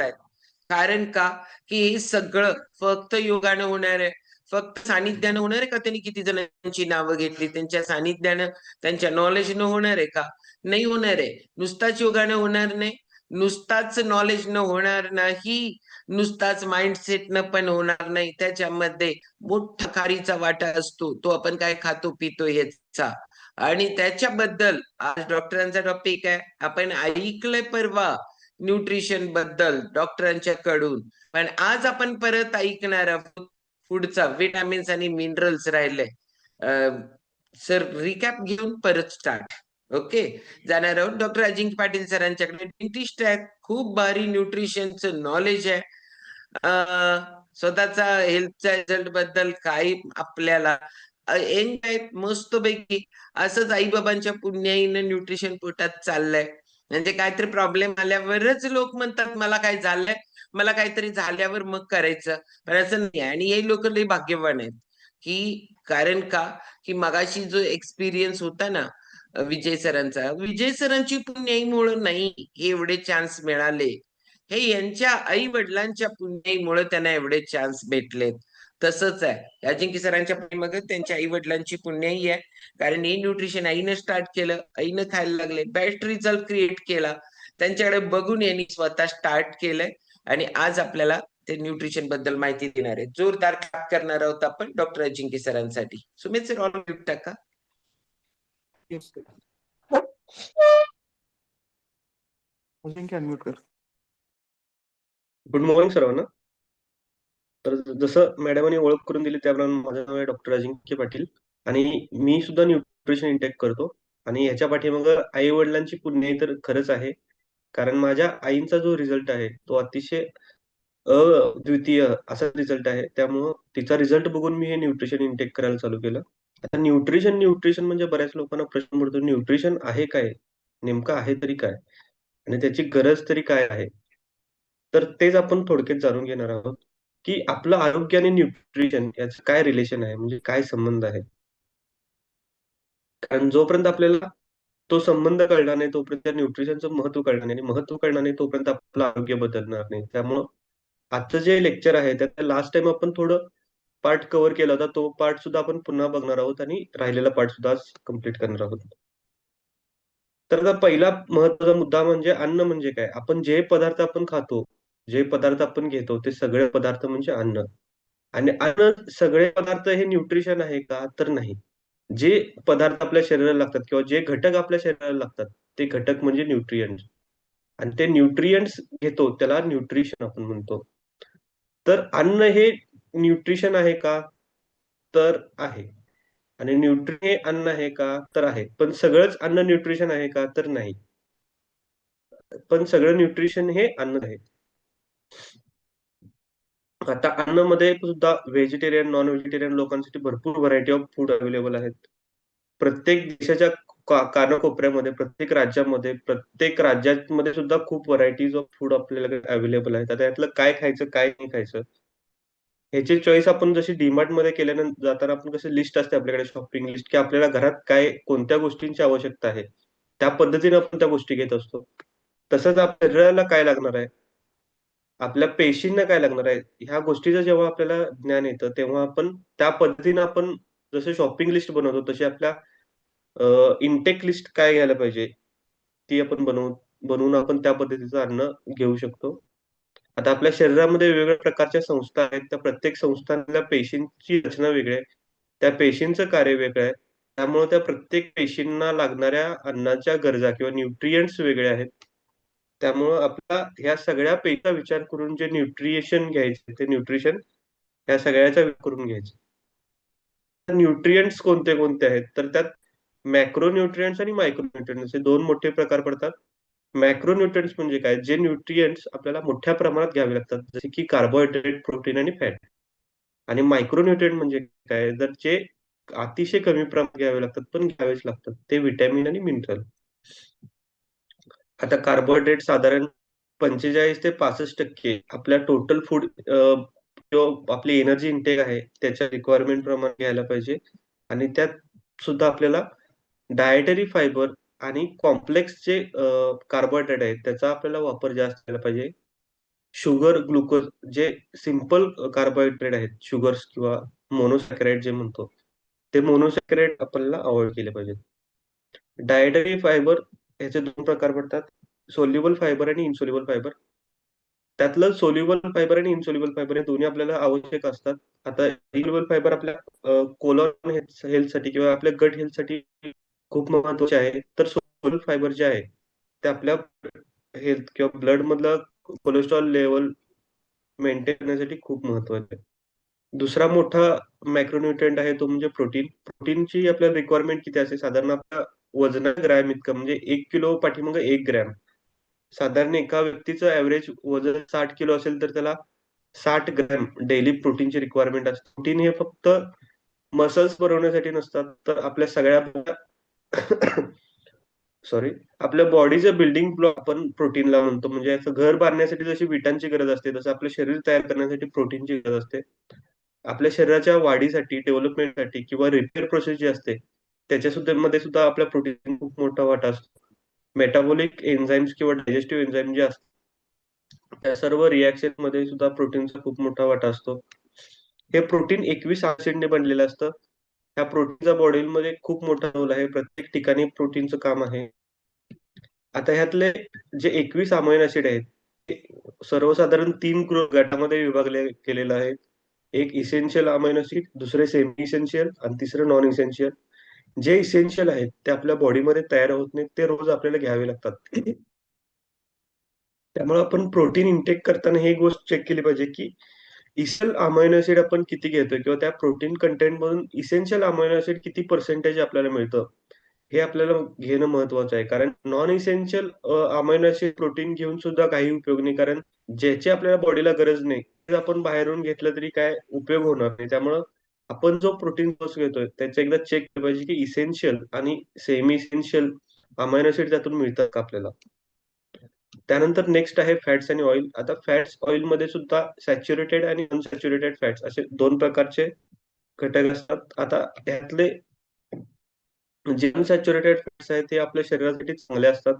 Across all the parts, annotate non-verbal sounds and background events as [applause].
आहेत कारण का? की हे सगळं फक्त योगानं होणार आहे. फक्त सानिध्यानं होणार आहे का त्यांनी किती जणांची नावं घेतली? त्यांच्या सानिध्यानं त्यांच्या नॉलेजनं होणार आहे का? नाही होणार आहे. नुसताच योगानं होणार नाही. नुसताच नॉलेज न होणार नाही. नुसताच माइंडसेट न पण होणार नाही. त्याच्यामध्ये मोठा खारीचा वाटा असतो. तो आपण काय खातो पितो याचा आणि त्याच्याबद्दल आज डॉक्टरांचा टॉपिक आहे. आपण ऐकलंय परवा. न्यूट्रिशनबद्दल डॉक्टरांच्या कडून पण आज आपण परत ऐकणार आहोत पुढचा विटामिन्स आणि मिनरल्स राहिले. सर रिकॅप घेऊन परत स्टार्ट ओके? जाणार आहोत डॉक्टर अजिंक्य पाटील सरांच्याकडे. डेंटिस्ट आहेत खूप भारी न्यूट्रिशनचं नॉलेज आहे. स्वतःचा हेल्थच्या रिझल्टबद्दल काही आपल्याला एन्जॉय आहेत मस्तपैकी. असंच आई बाबांच्या पुण्याईनं न्यूट्रिशन पोटात चाललंय. म्हणजे काहीतरी प्रॉब्लेम आल्यावरच लोक म्हणतात मला काय झालंय? मला काहीतरी झाल्यावर मग करायचं. पण असं नाही आणि हे लोक लई भाग्यवान आहेत. की कारण का? की मगाशी जो एक्सपिरियन्स होता ना विजय सरांचा विजय सरांची पुण्याईमुळे नाही हे एवढे चान्स मिळाले. हे यांच्या आई वडिलांच्या पुण्याईमुळे त्यांना एवढे चान्स भेटलेत. तसंच आहे. अजिंक्य सरांच्या पाठीमागे त्यांच्या आई वडिलांची पुण्याई आहे. कारण हे न्यूट्रिशन आईनं स्टार्ट केलं आईनं खायला लागले बेस्ट रिझल्ट क्रिएट केला. त्यांच्याकडे बघून यांनी स्वतः स्टार्ट केलंय. आणि आज आपल्याला ते न्यूट्रिशनबद्दल माहिती देणार आहे. जोरदार clap करणार आहोत आपण डॉक्टर अजिंक्य सरांसाठी सुमित सर ऑल टाका. गुड मॉर्निंग सर्वांना. तर जसं मॅडमांनी ओळख करून दिली त्याप्रमाणे माझं नाव आहे डॉक्टर अजिंक्य पाटील. आणि मी सुद्धा न्यूट्रिशन इंटेक करतो. आणि ह्याच्या पाठीमाग आई वडिलांची पुण्य तर खरंच आहे. कारण माझ्या आईंचा जो रिझल्ट आहे तो अतिशय अद्वितीय असा रिझल्ट आहे. त्यामुळं तिचा रिझल्ट बघून मी हे न्यूट्रिशन इंटेक करायला चालू केलं. आता न्यूट्रिशन न्यूट्रिशन म्हणजे बऱ्याच लोकांना प्रश्न पडतो न्यूट्रिशन आहे काय? नेमकं आहे तरी काय? आणि त्याची गरज तरी काय आहे? तर तेच आपण थोडक्यात जाणून घेणार आहोत. की आपलं आरोग्य आणि न्यूट्रिशन याचं काय रिलेशन आहे? म्हणजे काय संबंध आहे? कारण जोपर्यंत आपल्याला तो संबंध कळणार नाही तोपर्यंत न्यूट्रिशनचं महत्त्व कळणार नाही. आणि महत्त्व कळणार नाही तोपर्यंत आपलं आरोग्य बदलणार नाही. त्यामुळं आजचं जे लेक्चर आहे त्यात लास्ट टाइम आपण थोडं पार्ट कव्हर केला होता. तो पार्ट सुद्धा आपण पुन्हा बघणार आहोत आणि राहिलेला पार्ट सुद्धा कंप्लीट करणार आहोत. तर आता पहिला महत्त्वाचा मुद्दा म्हणजे अन्न म्हणजे काय? आपण जे पदार्थ आपण खातो जे पदार्थ आपण घेतो ते सगळे पदार्थ म्हणजे अन्न. आणि अन्न सगळे पदार्थ हे न्यूट्रिशन आहे का? तर नाही. जे पदार्थ आपल्या शरीराला लागतात किंवा जे घटक आपल्या शरीराला लागतात ते घटक म्हणजे न्यूट्रियंट आणि ते न्यूट्रियंट्स घेतो त्याला न्यूट्रिशन आपण म्हणतो. तर अन्न हे न्यूट्रिशन आहे का? तर आहे. आणि न्यूट्री हे अन्न आहे का? तर आहे. पण सगळंच अन्न न्यूट्रिशन आहे का? तर नाही. पण सगळं न्यूट्रिशन हे अन्न आहे. आता अन्नमध्ये सुद्धा व्हेजिटेरियन नॉन व्हेजिटेरियन लोकांसाठी भरपूर व्हरायटी ऑफ फूड अवेलेबल आहेत. प्रत्येक देशाच्या कानाकोपऱ्यामध्ये प्रत्येक राज्यामध्ये प्रत्येक राज्यामध्ये सुद्धा खूप व्हरायटीज ऑफ फूड आपल्याला अवेलेबल आहेत. आता यातलं काय खायचं काय नाही खायचं ह्याची चॉईस आपण जशी डीमार्टमध्ये केल्यानंतर जाताना आपण कशी लिस्ट असते आपल्याकडे शॉपिंग लिस्ट की आपल्याला घरात काय कोणत्या गोष्टींची आवश्यकता आहे त्या पद्धतीने आपण त्या गोष्टी घेत असतो. तसंच आपल्या शरीराला काय लागणार आहे? आपल्या पेशींना काय लागणार आहे? ह्या गोष्टीचं जेव्हा आपल्याला ज्ञान येतं तेव्हा आपण त्या पद्धतीने आपण जसं शॉपिंग लिस्ट बनवतो तशी आपल्या इनटेक लिस्ट काय घ्यायला पाहिजे ती आपण बनवून बनवून आपण त्या पद्धतीचं अन्न घेऊ शकतो. आता आपल्या शरीरामध्ये वेगवेगळ्या प्रकारच्या संस्था आहेत त्या प्रत्येक संस्थांना पेशींची रचना वेगळी आहे. त्या पेशींचं कार्य वेगळं आहे. त्यामुळे त्या प्रत्येक पेशींना लागणाऱ्या अन्नाच्या गरजा किंवा न्यूट्रियंट्स वेगळे आहेत. त्यामुळं आपला ह्या सगळ्या पेचा विचार करून जे न्यूट्रिशन घ्यायचे ते न्यूट्रिशन ह्या सगळ्याचा करून घ्यायचे. न्यूट्रियंट्स कोणते कोणते आहेत? तर त्यात मॅक्रो न्यूट्रियंट्स आणि मायक्रो न्यूट्रियंट्स हे दोन मोठे प्रकार पडतात. मॅक्रो न्यूट्रियंट्स म्हणजे काय? जे न्यूट्रियंट्स आपल्याला मोठ्या प्रमाणात घ्यावे लागतात जसे की कार्बोहायड्रेट प्रोटीन आणि फॅट आणि मायक्रो न्यूट्रियंट म्हणजे काय? तर जे अतिशय कमी प्रमाणात घ्यावे लागतात पण घ्यावेच लागतात ते व्हिटॅमिन आणि मिनरल आता कार्बोहायड्रेट साधारण पंचेचाळीस ते पासष्ट टक्के आपल्या टोटल फूड जो आपली एनर्जी इंटेक आहे त्याच्या रिक्वायरमेंट प्रमाणे घ्यायला पाहिजे. आणि त्यात सुद्धा आपल्याला डायटरी फायबर आणि कॉम्प्लेक्स जे कार्बोहायड्रेट आहेत त्याचा आपल्याला वापर जास्त केला पाहिजे. शुगर ग्लुकोज जे सिंपल कार्बोहायड्रेट आहेत शुगर्स किंवा मोनोसॅकराईड जे म्हणतो ते मोनोसॅकराईड आपल्याला अवॉइड केले पाहिजेत. डायटरी फायबर ह्याचे दोन प्रकार पडतात. सोल्युबल फायबर आणि इन्सोल्युबल फायबर त्यातलं सोल्युबल फायबर आणि इन्सोल्युबल फायबर हे दोन्ही आपल्याला आवश्यक असतात. आता इन्सोल्युबल फायबर आपल्या कोलॉन हेल्थसाठी किंवा आपल्या गट हेल्थसाठी खूप महत्त्वाचे आहे. तर सोल्युबल फायबर जे आहे ते आपल्या हेल्थ किंवा ब्लड मधलं कोलेस्ट्रॉल लेवल मेंटेन करण्यासाठी खूप महत्त्वाचे आहे. दुसरा मोठा मॅक्रोन्युट्रिएंट आहे तो म्हणजे प्रोटीन प्रोटीनची आपल्याला रिक्वायरमेंट किती असते? साधारण आपल्या वजना ग्रॅम इतकं म्हणजे एक किलो पाठीमागे एक ग्रॅम. साधारण एका व्यक्तीचं ऍव्हरेज वजन साठ किलो असेल तर त्याला साठ ग्रॅम डेली प्रोटीनची रिक्वायरमेंट असते. प्रोटीन हे फक्त मसल्स बनवण्यासाठी नसतात तर आपल्या सगळ्या [coughs] सॉरी आपल्या बॉडीचं बिल्डिंग ब्लॉक आपण प्रोटीनला म्हणतो. म्हणजे असं घर बांधण्यासाठी जशी विटांची गरज असते तसं आपलं शरीर तयार करण्यासाठी प्रोटीनची गरज असते. आपल्या शरीराच्या वाढीसाठी डेव्हलपमेंटसाठी किंवा रिपेअर प्रोसेस जी असते त्याच्या सुद्धा मध्ये सुद्धा आपल्या प्रोटीन खूप मोठा वाटा असतो. मेटाबॉलिक एन्झाईम्स किंवा डायजेस्टिव्ह एन्झाईम जे असतात त्या सर्व रिॲक्शनमध्ये सुद्धा प्रोटीनचा खूप मोठा वाटा असतो. हे प्रोटीन एकवीस ऍसिडने बनलेलं असतं. ह्या प्रोटीनचा बॉडीमध्ये खूप मोठा रोल आहे. प्रत्येक ठिकाणी प्रोटीनचं काम आहे. आता ह्यातले जे एकवीस अमाइन ऍसिड आहेत ते सर्वसाधारण तीन गटामध्ये विभागले गेलेलं आहे. एक इसेन्शियल अमाइन ऍसिड दुसरे सेमी इसेन्शियल आणि तिसरं नॉन इसेन्शियल जे इसेन्शियल आहेत ते आपल्या बॉडीमध्ये तयार होत नाहीत ते रोज आपल्याला घ्यावे लागतात. त्यामुळे आपण प्रोटीन इंटेक करताना ही गोष्ट चेक केली पाहिजे की इसेल अमायनो ऍसिड आपण किती घेतोय किंवा त्या प्रोटीन कंटेंट मधून इसेन्शियल अमायनो ऍसिड किती पर्सेंटेज आपल्याला मिळतं हे आपल्याला घेणं महत्वाचं आहे. कारण non essential amino acid protein घेऊन सुद्धा काही उपयोग नाही. कारण ज्याची आपल्याला बॉडीला गरज नाही ते आपण बाहेरून घेतलं तरी काय उपयोग होणार नाही. त्यामुळं आपण जो प्रोटीन सोर्स घेतोय त्याचे एकदा चेक केलं पाहिजे की इसेन्शियल आणि सेमी इसेन्शियल अमायनो ऍसिड त्यातून मिळतात का आपल्याला. त्यानंतर नेक्स्ट आहे फॅट्स आणि ऑइल आता फॅट्स ऑइलमध्ये सुद्धा सॅच्युरेटेड आणि अनसॅच्युरेटेड फॅट्स असे दोन प्रकारचे घटक असतात. आता यातले जे अनसॅच्युरेटेड फॅट्स आहेत ते आपल्या शरीरासाठी चांगले असतात.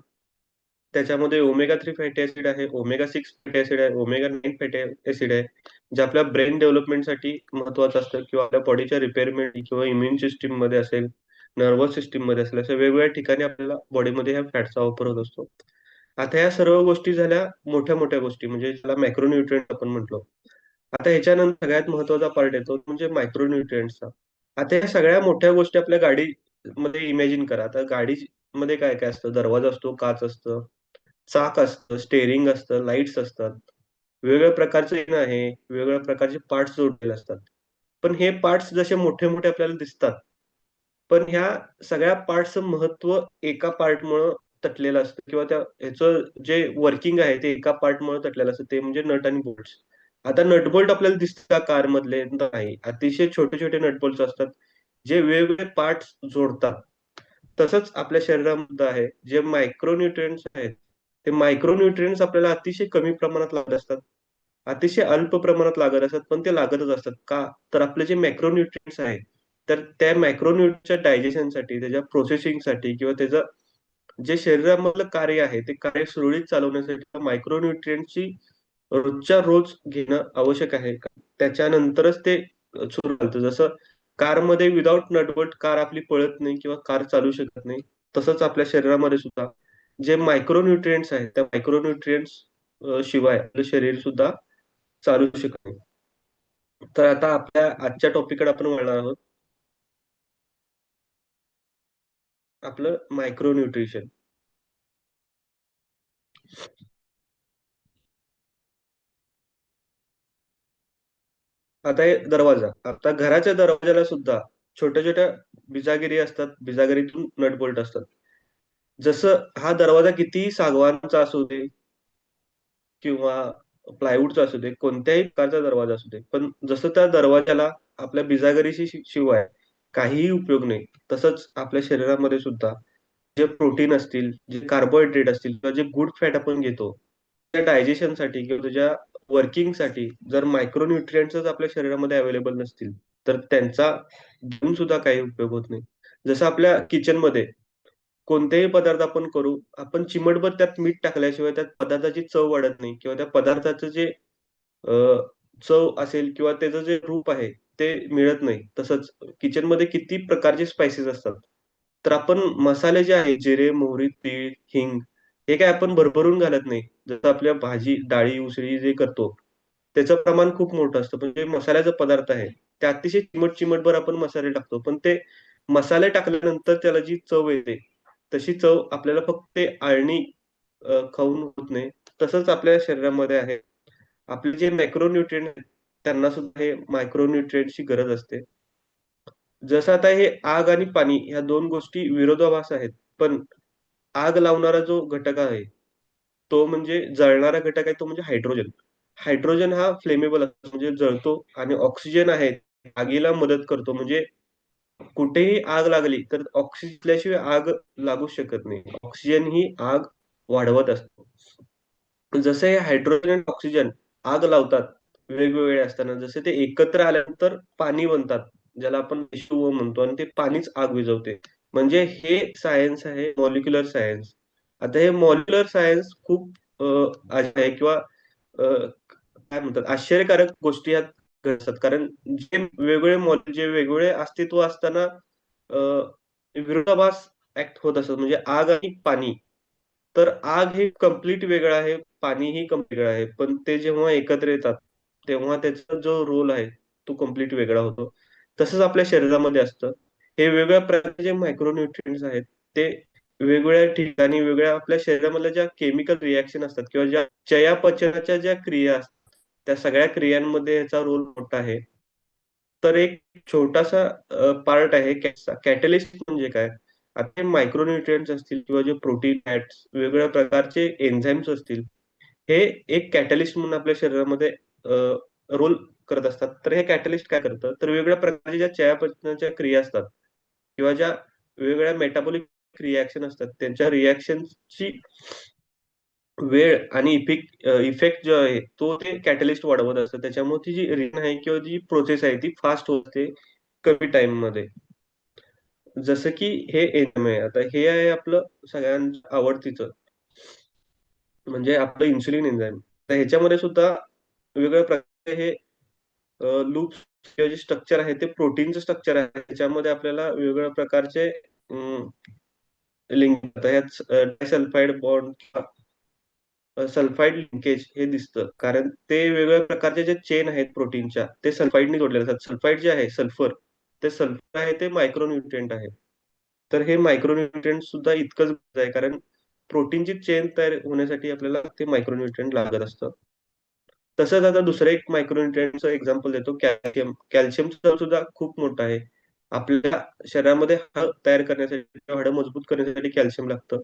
त्याच्यामध्ये ओमेगा थ्री फॅटी ऍसिड आहे ओमेगा सिक्स फॅटी ऍसिड आहे ओमेगा नाईन फॅटी ऍसिड आहे जे आपल्या ब्रेन डेव्हलपमेंटसाठी महत्वाचं असतं किंवा आपल्या बॉडीच्या रिपेअरमेंट किंवा इम्युन सिस्टीममध्ये असेल नर्वस सिस्टीममध्ये असेल अशा वेगवेगळ्या ठिकाणी आपल्याला बॉडीमध्ये ह्या फॅटचा वापर होत असतो. आता या सर्व गोष्टी झाल्या मोठ्या मोठ्या गोष्टी म्हणजे ज्याला मॅक्रोन्युट्रिएंट आपण म्हटलो. आता ह्याच्यानंतर सगळ्यात महत्त्वाचा पार्ट येतो म्हणजे मायक्रोन्युट्रिएंटचा आता या सगळ्या मोठ्या गोष्टी आपल्या गाडी मध्ये इमॅजिन करा. आता गाडी मध्ये काय काय असतं? दरवाजा असतो काच असतं चाक असतं स्टेअरिंग असतं लाईट्स असतात. वेगवेगळ्या प्रकारचं इंजिन आहे वेगवेगळ्या प्रकारचे पार्ट्स जोडलेले असतात. पण हे पार्ट्स जसे मोठे मोठे आपल्याला दिसतात पण ह्या सगळ्या पार्टचं महत्त्व एका पार्टमुळे तटलेलं असतं किंवा त्या ह्याचं जे वर्किंग आहे ते एका पार्टमुळे तटलेलं असतं ते म्हणजे नट आणि बोल्ट्स आता नटबोल्ट आपल्याला दिसतात कार मधले? नाही. अतिशय छोटे छोटे नटबोल्ट्स असतात जे वेगवेगळे पार्ट्स जोडतात. तसंच आपल्या शरीरामध्ये आहे जे मायक्रोन्युट्रियंट्स आहेत ते मायक्रोन्युट्रिएंट्स आपल्याला अतिशय कमी प्रमाणात लागत असतात. अतिशय अल्प प्रमाणात लागत असतात पण ते लागतच असतात. का? तर आपले जे मॅक्रोन्युट्रिएंट्स आहेत तर त्या मॅक्रोन्युट्रिएंटच्या डायजेशनसाठी त्याच्या प्रोसेसिंगसाठी किंवा त्याचं जे शरीरामधलं कार्य आहे ते कार्य सुरळीत चालवण्यासाठी मायक्रोन्युट्रिएंटची रोजच्या रोज घेणं आवश्यक आहे. त्याच्यानंतरच ते सुरू चालतं. जसं कारमध्ये विदाऊट नटवट कार आपली पळत नाही किंवा कार चालू शकत नाही तसंच आपल्या शरीरामध्ये सुद्धा. जे मायक्रोन्युट्रिएंट्स आहेत त्या मायक्रोन्युट्रिएंट्स शिवाय आपलं शरीर सुद्धा चालू शकत नाही. तर आता आपल्या आजच्या टॉपिककडे आपण वळणार आहोत. आपलं मायक्रोन्युट्रिशन आता हे दरवाजा आता घराच्या दरवाजाला सुद्धा छोट्या छोट्या बिजागिरी असतात बिजागिरीतून नट बोल्ट असतात. जसं हा दरवाजा किती सागवानचा असू दे किंवा प्लायवूडचा असू दे कोणत्याही प्रकारचा दरवाजा असू दे पण जसं त्या दरवाजाला आपल्या बिजागरीशी शिवाय काहीही उपयोग नाही तसंच आपल्या शरीरामध्ये सुद्धा जे प्रोटीन असतील जे कार्बोहायड्रेट असतील किंवा जे गुड फॅट आपण घेतो त्या डायजेशनसाठी किंवा तुझ्या वर्किंगसाठी जर मायक्रोन्युट्रियंट्सच आपल्या शरीरामध्ये अवेलेबल नसतील तर त्यांचा घेऊन सुद्धा काही उपयोग होत नाही. जसं आपल्या किचनमध्ये कोणतेही पदार्थ आपण करू, आपण चिमटभर त्यात मीठ टाकल्याशिवाय त्या पदार्थाची चव वाढत नाही किंवा त्या पदार्थाचं जे अ, चव असेल किंवा त्याचं जे रूप आहे, ते मिळत नाही. तसंच किचनमध्ये किती प्रकारचे स्पाइसेस असतात. तर आपण मसाले जे आहेत जिरे, मोहरी, तीळ, हिंग हे काय आपण भरभरून घालत नाही. जसं आपल्या भाजी, डाळी, उसळी जे करतो, त्याचं प्रमाण खूप मोठं असतं. पण जे मसाल्याचा पदार्थ आहे, ते अतिशय चिमट-चिमटभर आपण मसाले टाकतो. पण ते मसाले टाकल्यानंतर त्याला जी चव येते, तशी चव आपल्याला फक्त ते खाऊन होत नाही. तसंच आपल्या शरीरामध्ये आहे. आपले जे मॅक्रोन्यूट्रिएंट त्यांना सुद्धा हे मायक्रोन्युट्रिएंटची गरज असते. जसं आता हे आग आणि पाणी ह्या दोन गोष्टी विरोधाभास आहेत. पण आग लावणारा जो घटक आहे, तो म्हणजे जळणारा घटक आहे तो म्हणजे हायड्रोजन. हायड्रोजन हा फ्लेमेबल असतो म्हणजे जळतो आणि ऑक्सिजन आहे, आगीला मदत करतो. म्हणजे कुठेही आग लागली तर ऑक्सिजनशिवाय आग लागू शकत नाही. ऑक्सिजन ही आग वाढवत असतो. जसे हे हायड्रोजन आणि ऑक्सिजन आग लावतात वेगवेगळे असताना, जसे ते एकत्र आल्यानंतर पाणी बनतात, ज्याला आपण H2O म्हणतो आणि ते पाणीच आग विझवते. म्हणजे हे सायन्स आहे मॉलिक्युलर सायन्स. आता हे मॉलिक्युलर सायन्स खूप आहे किंवा काय म्हणतात आश्चर्यकारक गोष्टी यात असतात कारण जे वेगवेगळे मॉल जे वेगवेगळे अस्तित्व असताना विरोधाभास ऍक्ट होत असतात. म्हणजे आग आणि पाणी. तर आग हे कंप्लीट वेगळं आहे, पाणी ही वेगळं आहे. पण ते जेव्हा एकत्र येतात, तेव्हा त्याचा जो रोल आहे, तो कंप्लीट वेगळा होतो. तसंच आपल्या शरीरामध्ये असतं. हे वेगवेगळ्या प्रकारचे मायक्रोन्यूट्रिएंट्स आहेत, ते वेगवेगळ्या ठिकाणी वेगळ्या आपल्या शरीरामधल्या ज्या केमिकल रिॲक्शन असतात किंवा ज्या चयापचयाच्या ज्या क्रिया असतात, त्या सगळ्या क्रियांमध्ये याचा रोल मोठा आहे. तर एक छोटासा पार्ट आहे कॅटलिस्ट म्हणजे काय? आता मायक्रो असतील किंवा जे प्रोटीन, फॅट्स वेगवेगळ्या प्रकारचे एन्झाईम्स असतील, हे एक कॅटलिस्ट म्हणून आपल्या शरीरामध्ये रोल करत असतात. तर हे कॅटलिस्ट काय करतं? तर वेगवेगळ्या प्रकारच्या ज्या चयापचनाच्या क्रिया असतात किंवा ज्या वेगवेगळ्या मेटाबॉलिक रिॲक्शन असतात, त्यांच्या रिॲक्शनची वेळ आणि इफेक्ट इफेक्ट जो आहे, तो ते कॅटलिस्ट वाढवत असतं. त्याच्यामुळे ती जी रिन आहे किंवा जी प्रोसेस आहे, ती फास्ट होते कमी टाइममध्ये जसं की हे एम आहे. आता हे आहे आपलं सगळ्यांना आवडतीचं. म्हणजे आपलं इन्सुलिन एन्झाईम तर ह्याच्यामध्ये सुद्धा वेगवेगळ्या प्रकारचे हे लूप जे स्ट्रक्चर आहे, ते प्रोटीनचं स्ट्रक्चर आहे. त्याच्यामध्ये आपल्याला वेगवेगळ्या प्रकारचे लिंक आता डायसल्फाइड बॉन्ड सल्फाईड लिंकेज हे दिसतं. कारण ते वेगवेगळ्या प्रकारचे जे चेन आहेत प्रोटीनच्या, ते सल्फाईडने जोडलेले असतात. सल्फाईड जे आहे सल्फर, ते सल्फर आहे ते मायक्रोन्यूट्रिएंट आहे. तर हे मायक्रोन्यूट्रिएंट सुद्धा इतकंच आहे. कारण प्रोटीनची चेन तयार होण्यासाठी आपल्याला ते मायक्रोन्यूट्रिएंट लागत असतं. तसंच आता दुसरं एक मायक्रोन्यूट्रिएंटचं एक्झाम्पल देतो कॅल्शियम. कॅल्शियम सुद्धा खूप मोठं आहे. आपल्या शरीरामध्ये हळ तयार करण्यासाठी किंवा हाडं मजबूत करण्यासाठी कॅल्शियम लागतं.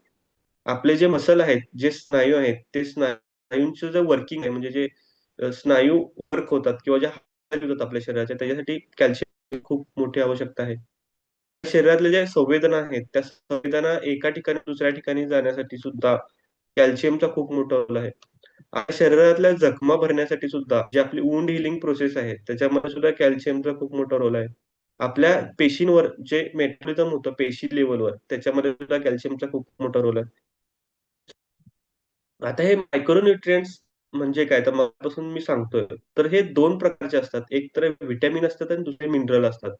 आपले जे मसल आहेत, जे स्नायू आहेत, ते स्नायूंचं जे वर्किंग आहे म्हणजे जे स्नायू वर्क होतात किंवा ज्या होतात आपल्या शरीराच्या त्याच्यासाठी कॅल्शियम खूप मोठी आवश्यकता आहे. शरीरातल्या ज्या संवेदना आहेत, त्या संवेदना एका ठिकाणी दुसऱ्या ठिकाणी जाण्यासाठी सुद्धा कॅल्शियमचा खूप मोठा रोल आहे. आपल्या शरीरातल्या जखमा भरण्यासाठी सुद्धा जी आपली वुंड हिलिंग प्रोसेस आहे, त्याच्यामध्ये सुद्धा कॅल्शियमचा खूप मोठा रोल आहे. आपल्या पेशींवर जे मेटाबॉलिझम होतं पेशी लेवलवर त्याच्यामध्ये सुद्धा कॅल्शियमचा खूप मोठा रोल आहे. आता हे मायक्रोन्यूट्रिएंट्स म्हणजे काय? तर मगापासून मी सांगतोय. तर हे 2 प्रकारचे असतात. एक तर व्हिटॅमिन असतात आणि दुसरे मिनरल असतात.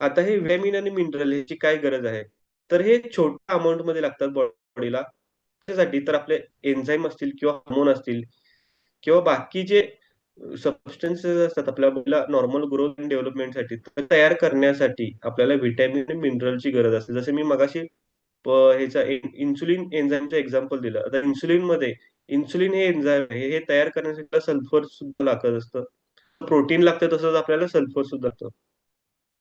आता हे व्हिटॅमिन आणि मिनरल ह्याची काय गरज आहे? तर हे छोट्या अमाउंटमध्ये लागतात बॉडीला. त्यासाठी तर आपले एन्झाईम असतील किंवा हार्मोन असतील किंवा बाकी जे सबस्टन्सेस असतात आपल्या बॉडीला नॉर्मल ग्रोथ आणि डेव्हलपमेंटसाठी तयार करण्यासाठी आपल्याला व्हिटॅमिन आणि मिनरलची गरज असते. जसं मी मगाशी ह्याचा इन्सुलिन एन्झाईमचं एक्झाम्पल दिलं. आता इन्सुलिनमध्ये इन्सुलिन हे एन्झाईम आहे. हे तयार करण्यासाठी सल्फर सुद्धा लागत असतं. प्रोटीन लागतं तसंच आपल्याला सल्फर सुद्धा लागतं.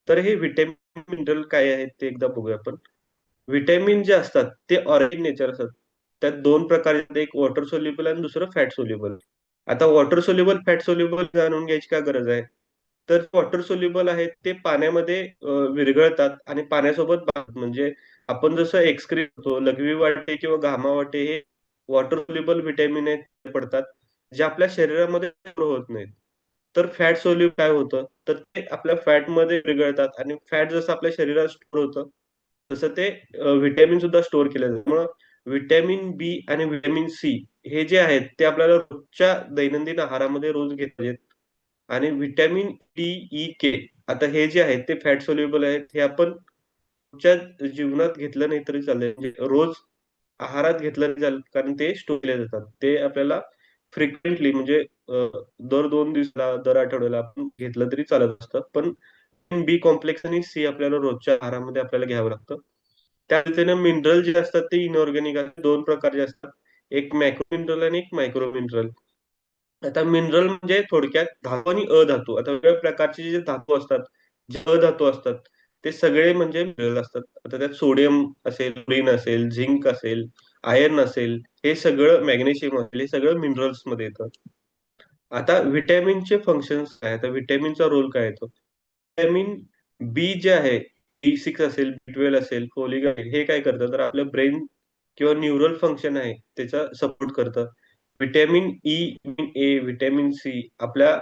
तर हे व्हिटॅमिन, मिनरल काय आहेत ते एकदा बघूया आपण. व्हिटॅमिन जे असतात ते ऑर्गॅनिक नेचर असतात. त्यात दोन प्रकार एक वॉटर सोल्युबल आणि दुसरं फॅट सोल्युबल. आता वॉटर सोल्युबल, फॅट सोल्युबल जाणून घ्यायची काय गरज आहे? तर वॉटर सोल्युबल आहेत ते पाण्यामध्ये विरघळतात आणि पाण्यासोबत म्हणजे आपण जसं एक्सक्रीट होतो, लघवी वाटे किंवा घामा वाटे हे वॉटर सोल्युबल व्हिटॅमिन आहेत पडतात, जे आपल्या शरीरामध्ये होत नाहीत. तर फॅट सोल्युबल काय होतं? तर ते आपल्या फॅटमध्ये विरघळतात आणि फॅट जसं आपल्या शरीरात स्टोर होतं, तसं ते व्हिटॅमिन सुद्धा स्टोअर केलं जातं व्हिटॅमिन बी आणि व्हिटॅमिन सी हे जे आहेत ते आपल्याला रोजच्या दैनंदिन आहारामध्ये रोज घेतले आणि व्हिटॅमिन डी ई के आता हे जे आहेत ते फॅट सोल्युबल आहेत हे आपण रोजच्या जीवनात घेतलं नाही तरी चालेल. म्हणजे रोज आहारात घेतलं चालेल कारण ते स्टोअर केले जातात ते आपल्याला फ्रिक्वेंटली म्हणजे दर दोन दिवसाला दर आठवड्याला आपण घेतलं तरी चालत असतं. पण बी कॉम्प्लेक्स आणि सी आपल्याला रोजच्या आहारामध्ये आपल्याला घ्यावं लागतं. त्याने मिनरल जे असतात ते इनऑर्गॅनिक असतात. दोन प्रकारचे असतात. एक मॅक्रो मिनरल आणि एक मायक्रो मिनरल आता मिनरल म्हणजे थोडक्यात धातू आणि अधातू. आता वेगवेगळ्या प्रकारचे जे धातू असतात जे अधातू असतात ते सगळे म्हणजे मिनरल असतात. आता त्यात सोडियम असेल क्लोरीन असेल झिंक असेल आयर्न असेल हे सगळं मॅग्नेशियम असेल हे सगळं मिनरल्समध्ये येतं. आता व्हिटॅमिनचे फंक्शन्स काय? आता व्हिटॅमिनचा रोल काय येतो? व्हिटॅमिन बी जे आहे बी सिक्स असेल बी ट्वेल्व असेल फोलिक हे काय करतं? तर आपलं ब्रेन किंवा न्यूरल फंक्शन आहे त्याचा सपोर्ट करतं. Vitamin E A vitamin C आपल्या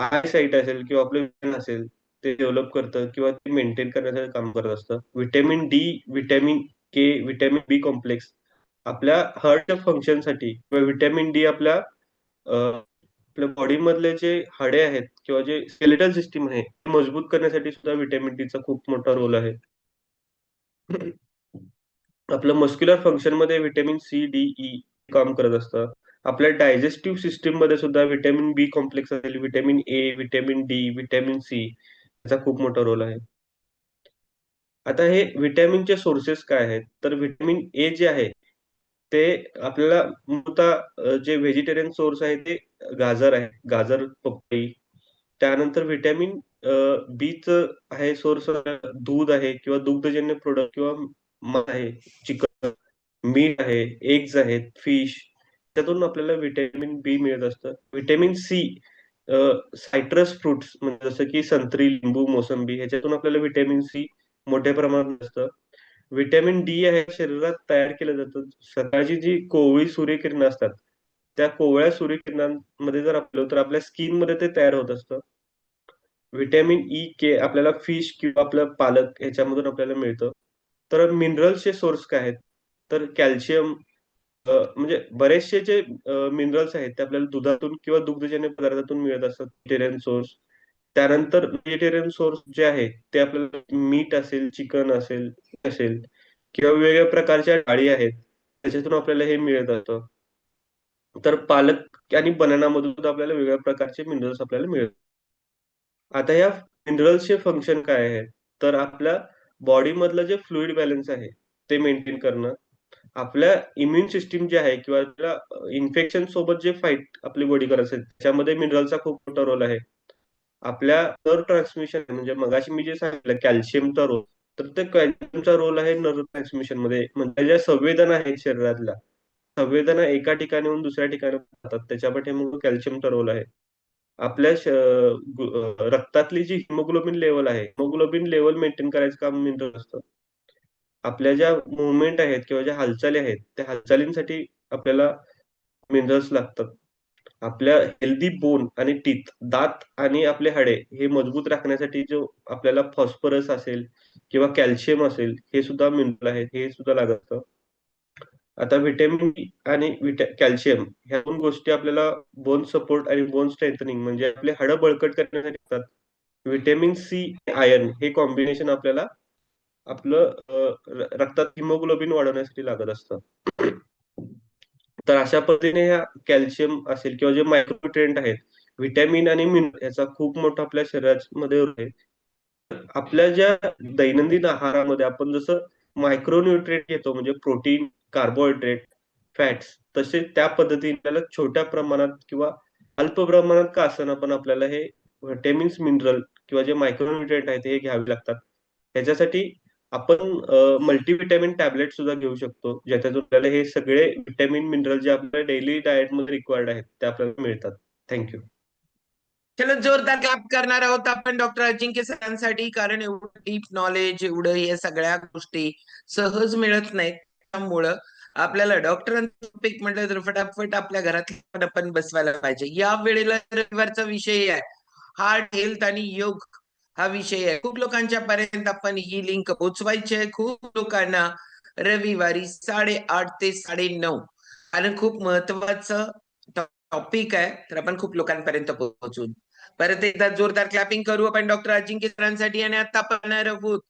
आय साईट असेल किंवा आपलं असेल ते डेव्हलप करतं किंवा ते मेंटेन करण्यासाठी काम करत असतं. Vitamin D vitamin K vitamin B complex आपल्या हार्टच्या फंक्शनसाठी किंवा व्हिटॅमिन डी आपल्या आपल्या बॉडी मधले जे हाडे आहेत किंवा जे स्केलेटल सिस्टीम आहे ते मजबूत करण्यासाठी सुद्धा व्हिटॅमिन डी चा खूप मोठा रोल आहे. आपलं मस्क्युलर फंक्शनमध्ये व्हिटॅमिन सी डी ई काम करत असतं. आपल्या डायजेस्टिव्ह सिस्टीममध्ये सुद्धा व्हिटॅमिन बी कॉम्प्लेक्स असेल vitamin A vitamin D vitamin C याचा खूप मोठा रोल आहे. आता हे व्हिटॅमिनचे सोर्सेस काय आहेत? तर व्हिटॅमिन ए जे आहे ते आपल्याला मूळतः अ, जे व्हेजिटेरियन सोर्स आहे ते गाजर आहे. गाजर पपई. त्यानंतर व्हिटॅमिन बी च आहे सोर्स दूध आहे किंवा दुग्धजन्य प्रोडक्ट किंवा मध आहे चिकन. मीठ आहे एग्ज आहेत फिश त्यातून आपल्याला व्हिटॅमिन बी मिळत असतं. व्हिटॅमिन सी सायट्रस फ्रुट्स म्हणजे जसं की संत्री लिंबू मोसंबी ह्याच्यातून आपल्याला व्हिटॅमिन सी मोठ्या प्रमाणात असतं. व्हिटॅमिन डी आहे शरीरात तयार केलं जातं. सकाळची जी कोवळी सूर्यकिरणं असतात त्या कोवळ्या सूर्यकिरणांमध्ये जर आपलं तर आपल्या स्किनमध्ये ते तयार होत असतं. व्हिटॅमिन ई के आपल्याला फिश किंवा आपलं पालक ह्याच्यामधून आपल्याला मिळतं. तर मिनरल्सचे सोर्स काय आहेत? तर कॅल्शियम म्हणजे बरेचसे जे मिनरल्स आहेत ते आपल्याला दुधातून किंवा दुग्धजन्य पदार्थातून मिळत असतात. व्हेजिटेरियन सोर्स त्यानंतर व्हेजिटेरियन सोर्स जे आहे ते आपल्याला मीठ असेल चिकन असेल असेल किंवा वेगवेगळ्या प्रकारच्या डाळी आहेत त्याच्यातून आपल्याला हे मिळत असतं. तर पालक आणि बनानामधून सुद्धा आपल्याला वेगवेगळ्या प्रकारचे मिनरल्स आपल्याला मिळतात आता या मिनरल्सचे फंक्शन काय आहे? तर आपल्या बॉडी मधलं जे फ्लुइड बॅलन्स आहे ते मेंटेन करणं आपल्या इम्युन सिस्टीम जे आहे किंवा आपल्या इन्फेक्शन सोबत जे फाईट आपली बॉडी करत असेल त्याच्यामध्ये मिनरलचा खूप मोठा रोल आहे. आपल्या नर ट्रान्समिशन म्हणजे मगाशी मी जे सांगितलं कॅल्शियमचा रोल तर ते कॅल्शियमचा रोल आहे नर ट्रान्समिशनमध्ये. म्हणजे ज्या संवेदना आहेत शरीरातल्या संवेदना एका ठिकाणीहून दुसऱ्या ठिकाणी जातात त्याच्यामध्ये मग कॅल्शियमचा रोल आहे. आपल्या रक्तातली जी हिमोग्लोबिन लेवल आहे हिमोग्लोबिन लेवल मेंटेन करायचं काम मिनरल असतं. आपल्या ज्या मुवमेंट आहेत किंवा ज्या हालचाली आहेत त्या हालचालींसाठी आपल्याला मिनरल्स लागतात. आपल्या हेल्दी बोन आणि टीथ दात आणि आपले हाडे हे मजबूत राखण्यासाठी जो आपल्याला फॉस्फरस असेल किंवा कॅल्शियम असेल हे सुद्धा मिनरल आहेत हे सुद्धा लागत. आता व्हिटॅमिन आणि कॅल्शियम ह्या दोन गोष्टी आपल्याला बोन सपोर्ट आणि बोन स्ट्रेंथनिंग म्हणजे आपले हाडं बळकट करण्यासाठी व्हिटॅमिन सी आयर्न हे कॉम्बिनेशन आपल्याला आपलं रक्तात हिमोग्लोबिन वाढवण्यासाठी लागत असतं. तर अशा पद्धतीने ह्या कॅल्शियम असेल किंवा जे मायक्रोन्युट्रिएंट आहेत व्हिटॅमिन आणि मिनरल याचा खूप मोठा आपल्या शरीरामध्ये आपल्या ज्या दैनंदिन आहारामध्ये आपण जसं मायक्रोन्युट्रेट घेतो म्हणजे प्रोटीन कार्बोहायड्रेट फॅट्स तसे त्या पद्धतीने आपल्याला छोट्या प्रमाणात किंवा अल्प प्रमाणात का असताना पण आपल्याला हे व्हिटॅमिन्स मिनरल किंवा जे मायक्रोन्युट्रेट आहेत हे घ्यावे लागतात. त्याच्यासाठी आपण मल्टीव्हिटॅमिन टॅबलेट सुद्धा घेऊ शकतो ज्याच्यातून आपल्याला हे सगळे व्हिटॅमिन मिनरल जे आपल्या डेली डाएटमध्ये रिक्वायर्ड आहेत ते आपल्याला मिळतात. थँक्यू चलो जोरदार क्लॅप करणार आहोत आपण डॉक्टर अजिंक्य सरांसाठी कारण एवढं डीप नॉलेज एवढं या सगळ्या गोष्टी सहज मिळत नाहीत त्यामुळं आपल्याला डॉक्टरांचं टॉपिक म्हटलं तर फटाफट आपल्या घरात आपण बसवायला पाहिजे. या वेळेला रविवारचा विषय आहे. हार्ट हेल्थ आणि योग हा विषय आहे. खूप लोकांच्या पर्यंत आपण ही लिंक पोचवायची आहे. खूप लोकांना रविवारी साडेआठ ते साडे नऊ कारण खूप महत्वाचं टॉपिक आहे. तर आपण खूप लोकांपर्यंत पोहोचू परत एकदा जोरदार क्लॅपिंग करू आपण डॉक्टर अजिंक्य सरांसाठी आणि आता आपण आहोत